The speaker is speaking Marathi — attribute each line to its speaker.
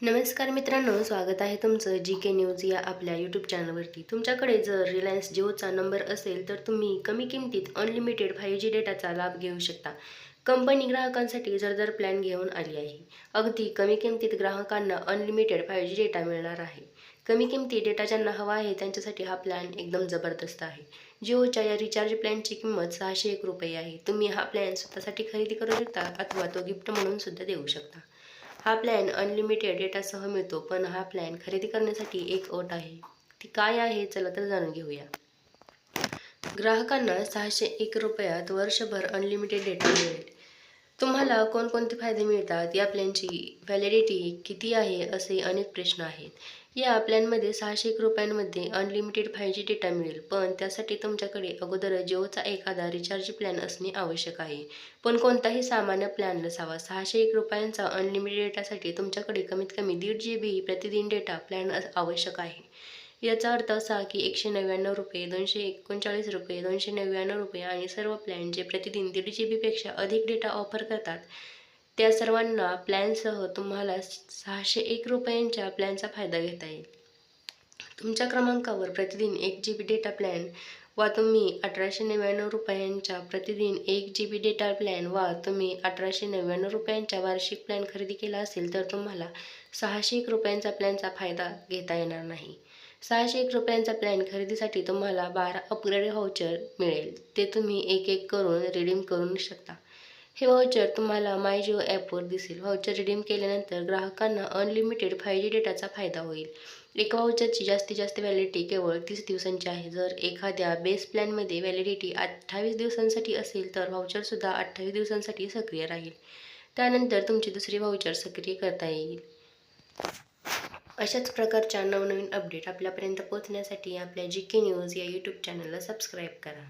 Speaker 1: नमस्कार मित्रांनो स्वागत आहे तुमचं जी के न्यूज या आपल्या यूट्यूब चॅनलवरती तुमच्याकडे जर रिलायन्स जिओचा नंबर असेल तर तुम्ही कमी किमतीत अनलिमिटेड फाईव्ह जी डेटाचा लाभ घेऊ शकता. कंपनी ग्राहकांसाठी जरदार प्लॅन घेऊन आली आहे. अगदी कमी किमतीत ग्राहकांना अनलिमिटेड फाईव्ह जी डेटा मिळणार आहे. कमी किमती डेटा ज्यांना हवा आहे त्यांच्यासाठी हा प्लॅन एकदम जबरदस्त आहे. जिओच्या या रिचार्ज प्लॅनची किंमत सहाशे एक रुपये आहे. तुम्ही हा प्लॅन स्वतःसाठी खरेदी करू शकता अथवा तो गिफ्ट म्हणून सुद्धा देऊ शकता. हा प्लॅन अनलिमिटेड डेटासह मिळतो पण हा प्लॅन खरेदी करण्यासाठी एक अट आहे. ती काय आहे चला तर जाणून घेऊया. ग्राहकांना सहाशे एक रुपयात वर्षभर अनलिमिटेड डेटा मिळेल. तुम्हाला कोणकोणते फायदे मिळतात? या प्लॅनची व्हॅलिडिटी किती आहे? असे अनेक प्रश्न आहेत. या प्लॅनमध्ये सहाशे एक रुपयांमध्ये अनलिमिटेड फाय जी डेटा मिळेल. पण त्यासाठी तुमच्याकडे अगोदर जिओचा एखादा रिचार्ज प्लॅन असणे आवश्यक आहे. पण कोणताही सामान्य प्लॅन नसावा. सहाशे एक रुपयांचा अनलिमिटेड डेटासाठी तुमच्याकडे कमीत कमी दीड जी बी प्रतिदिन डेटा प्लॅन आवश्यक आहे. याचा अर्थ असा की एकशे नव्याण्णव रुपये दोनशे एकोणचाळीस रुपये दोनशे नव्याण्णव रुपये आणि सर्व प्लॅन जे प्रतिदिन दीड जी बीपेक्षा अधिक डेटा ऑफर करतात त्या सर्वांना प्लॅनसह तुम्हाला सहाशे एक रुपयांच्या प्लॅनचा फायदा घेता येईल. तुमच्या क्रमांकावर प्रतिदिन एक जी बी डेटा प्लॅन वा तुम्ही अठराशे नव्याण्णव रुपयांच्या प्रतिदिन एक जी बी डेटा प्लॅन वा तुम्ही अठराशे नव्याण्णव रुपयांच्या वार्षिक प्लॅन खरेदी केला असेल तर तुम्हाला सहाशे एक रुपयांचा प्लॅनचा फायदा घेता येणार नाही. सहाशे एक रुपयांचा प्लॅन खरेदीसाठी तुम्हाला बारा अपग्रेड व्हाउचर मिळेल. ते तुम्ही एक एक करून रिडीम करू शकता. हे व्हाउचर तुम्हाला माय जिओ ॲपवर दिसेल. व्हाउचर रिडीम केल्यानंतर ग्राहकांना अनलिमिटेड फाय जी डेटाचा फायदा होईल. एका व्हाउचरची जास्तीत जास्त व्हॅलिडिटी केवळ तीस दिवसांची आहे. जर एखाद्या बेस प्लॅनमध्ये व्हॅलिडिटी अठ्ठावीस दिवसांसाठी असेल तर व्हाउचरसुद्धा अठ्ठावीस दिवसांसाठी सक्रिय राहील. त्यानंतर तुमची दुसरी व्हाउचर सक्रिय करता येईल. अशाच प्रकारच्या नवनवीन अपडेट आपल्यापर्यंत पोहोचण्यासाठी आपल्या जी के न्यूज या यूट्यूब चॅनलला सबस्क्राईब करा.